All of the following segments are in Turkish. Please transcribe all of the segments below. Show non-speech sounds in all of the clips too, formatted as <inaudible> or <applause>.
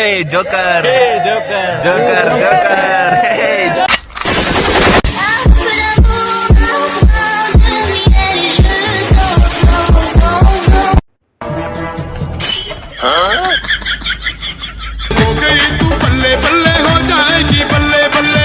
Joker joker joker joker Oh, बल्ले हो जाएगी बल्ले बल्ले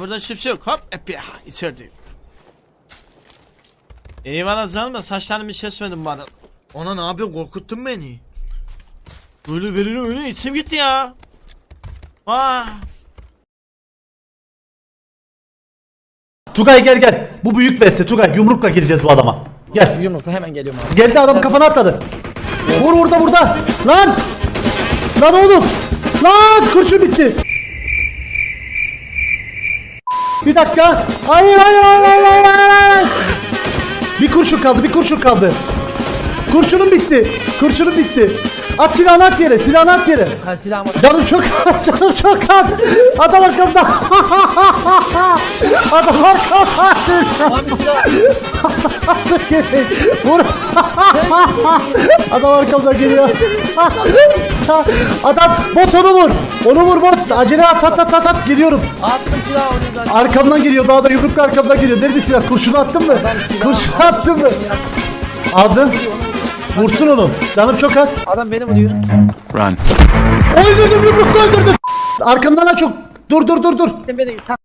Ha burada hiçbir şey yok. Hop hep ya içeride. Eyvallah canım da saçlarımı kesmedim bana. Ona ne yapıyorsun korkuttun beni. Böyle verilir öyle içim gitti ya. Ah. Tugay gel gel. Bu büyük beste Tugay. Yumrukla gireceğiz bu adama. Gel. Yumrukla hemen geliyorum abi. Geldi adam kafana atladı. Vur burada burada. Lan. Lan oğlum. Lan kurşun bitti. Bir dakika. Hayır hayır hayır hayır hayır, hayır. Bir kurşun kaldı bir kurşun kaldı. Kurşunum bitti. Kurşunum bitti. At silahını at yere silahını at yere. Ha silahım var. Canım çok az, canım çok az. Adam arkamda. <laughs> Adam arkamda. Abi silah. Nasıl geliyor? Vur. <laughs> Adam arkamdan geliyor. Adam bot onu vur. Onu vur bot. Acele at at at at at. Geliyorum. Attım silahı oradan. Arkamdan geliyor. Daha da yumrukla arkamdan geliyor. Nerede silah? Kurşunu attın mı? Adam silah Kurşun aldı. attın mı? Aldım. Vursun onu. Canım çok az. Adam beni vuruyor. Öldürdüm yumrukla öldürdüm. Arkamdan aç çok. Dur dur dur dur. Beni tam